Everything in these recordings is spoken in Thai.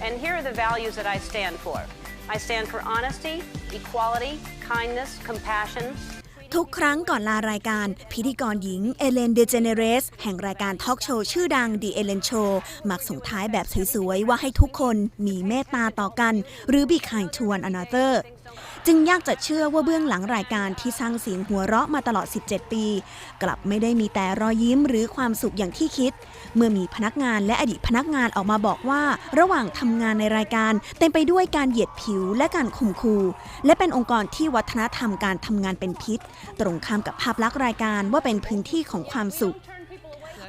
And here are the values that I stand for. I stand for honesty, equality, kindness, compassion, ทุกครั้งก่อนลารายการ พิธีกรหญิงเอเลนเดเจเนเรส แห่งรายการทอล์กโชว์ชื่อดัง The Ellen Show มักส่งท้ายแบบสวยๆ ว่าให้ทุกคนมีเมตตาต่อกัน หรือ be kind to one another จึงยากจะเชื่อว่าเบื้องหลังรายการที่สร้างเสียงหัวเราะมาตลอด 17 ปี กลับไม่ได้มีแต่รอยยิ้มหรือความสุขอย่างที่คิด เมื่อมีพนักงานและอดีตพนักงานออกมาบอกว่า ระหว่างทำงานในรายการเต็มไปด้วยการเหยียดผิวและการข่มขู่และเป็นองค์กรที่วัฒนธรรมการทำงานเป็นพิษ ตรงข้ามกับภาพลักษณ์รายการว่าเป็นพื้นที่ของความสุข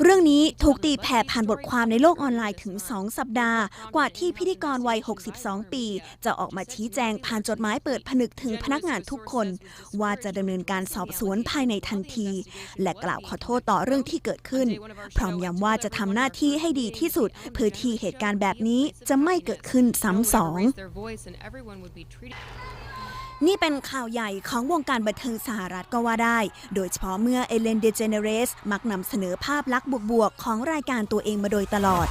เรื่องนี้ถูกตีแผ่ผ่านบทความในโลกออนไลน์ถึง 2 สัปดาห์ กว่าที่พิธีกรวัย 62 ปี จะออกมาชี้แจงผ่านจดหมายเปิดผนึกถึงพนักงานทุกคน ว่าจะดำเนินการสอบสวนภายในทันที และกล่าวขอโทษต่อเรื่องที่เกิดขึ้น พร้อมย้ำว่าจะทำหน้าที่ให้ดีที่สุด เพื่อที่เหตุการณ์แบบนี้จะไม่เกิดขึ้นซ้ำสอง นี่เป็นข่าวใหญ่ของวงการบันเทิงสหรัฐก็ว่าได้ โดยเฉพาะเมื่อเอเลนเดเจเนเรสมักนำเสนอภาพลักษณ์บวกๆ ของรายการตัวเองมาโดยตลอด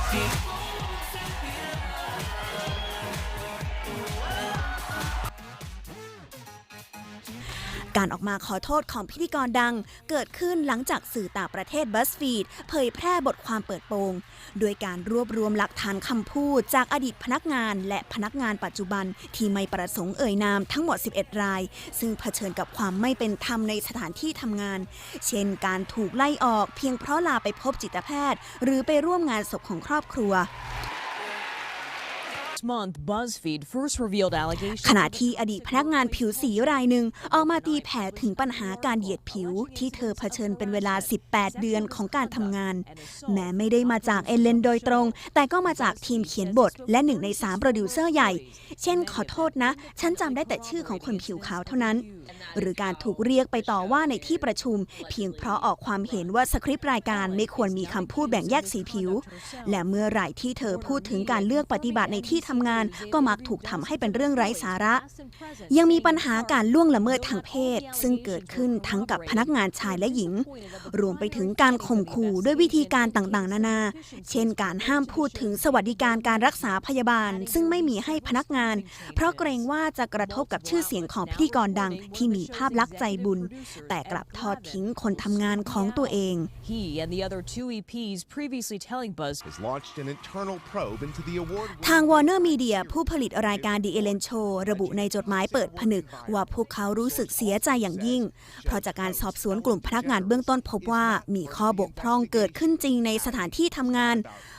การออกมาขอโทษของพิธีกรดัง เกิดขึ้นหลังจากสื่อต่างประเทศ BuzzFeed เผยแพร่บทความเปิดโปง โดยการรวบรวมหลักฐานคำพูดจากอดีตพนักงานและพนักงานปัจจุบันที่ไม่ประสงค์เอ่ยนามทั้งหมด 11 ราย ซึ่งเผชิญกับความไม่เป็นธรรมในสถานที่ทำงาน เช่น การถูกไล่ออกเพียงเพราะลาไปพบจิตแพทย์ หรือไปร่วมงานศพของครอบครัว ขณะที่อดีตพนักงานผิวสีรายหนึ่งออกมาตีแผ่ถึงปัญหาการเหยียดผิวที่เธอเผชิญเป็นเวลา 18 เดือนของการทำงาน แม้ไม่ได้มาจากเอเลนโดยตรง แต่ก็มาจากทีมเขียนบท และหนึ่งในสามโปรดิวเซอร์ใหญ่ เช่นขอโทษนะ ฉันจำได้แต่ชื่อของคนผิวขาวเท่านั้น หรือการถูกเรียกไปต่อว่าในที่ประชุม เพียงเพราะออกความเห็นว่าสคริปต์รายการไม่ควรมีคำพูดแบ่งแยกสีผิว และเมื่อไหร่ที่เธอพูดถึงการเลือกปฏิบัติในที่ทำงานก็มักถูกทำให้เป็นเรื่องไร้สาระ ยังมีปัญหาการล่วงละเมิดทางเพศ ซึ่งเกิดขึ้นทั้งกับพนักงานชายและหญิง รวมไปถึงการข่มขู่ด้วยวิธีการต่างๆ นานา เช่นการห้ามพูดถึงสวัสดิการการรักษาพยาบาล ซึ่งไม่มีให้พนักงาน เพราะเกรงว่าจะกระทบกับชื่อเสียงของพิธีกรดังที่มีภาพลักษณ์ใจบุญ แต่กลับทอดทิ้งคนทำงานของตัวเอง He and the other two EPs previously telling BuzzFeed has launched an internal probe into the award ทาง Warner Media ผู้ผลิตรายการ The Ellen Show ระบุในจดหมายเปิดผนึก ว่าพวกเขารู้สึกเสียใจอย่างยิ่ง เพราะจากการสอบสวนกลุ่มพนักงานเบื้องต้นพบว่ามีข้อบกพร่องเกิดขึ้นจริงในสถานที่ทำงาน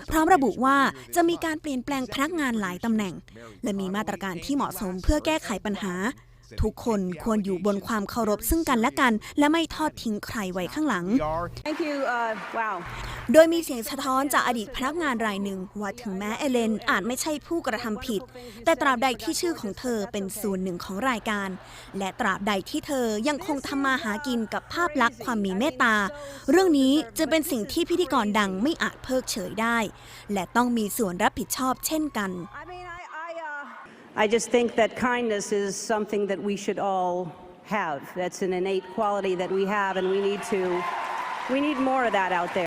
พร้อมระบุว่าจะมีการเปลี่ยนแปลงพนักงานหลายตำแหน่ง และมีมาตรการที่เหมาะสมเพื่อแก้ไขปัญหา ทุกคนควรอยู่บนความเคารพซึ่งกันและกัน และไม่ทอดทิ้งใครไว้ข้างหลัง We are Thank you. Uh, wow. โดยมีเสียงสะท้อนจากอดีตพนักงานรายหนึ่งว่าถึงแม้เอเลนอาจไม่ใช่ผู้กระทำผิด แต่ตราบใดที่ชื่อของเธอเป็นส่วนหนึ่งของรายการ และตราบใดที่เธอยังคงทำมาหากินกับภาพลักษณ์ความมีเมตตา เรื่องนี้จะเป็นสิ่งที่พิธีกรดังไม่อาจเพิกเฉยได้ และต้องมีส่วนรับผิดชอบเช่นกัน I just think that kindness is something that we should all have. That's an innate quality that we have, and we need to, we need more of that out there.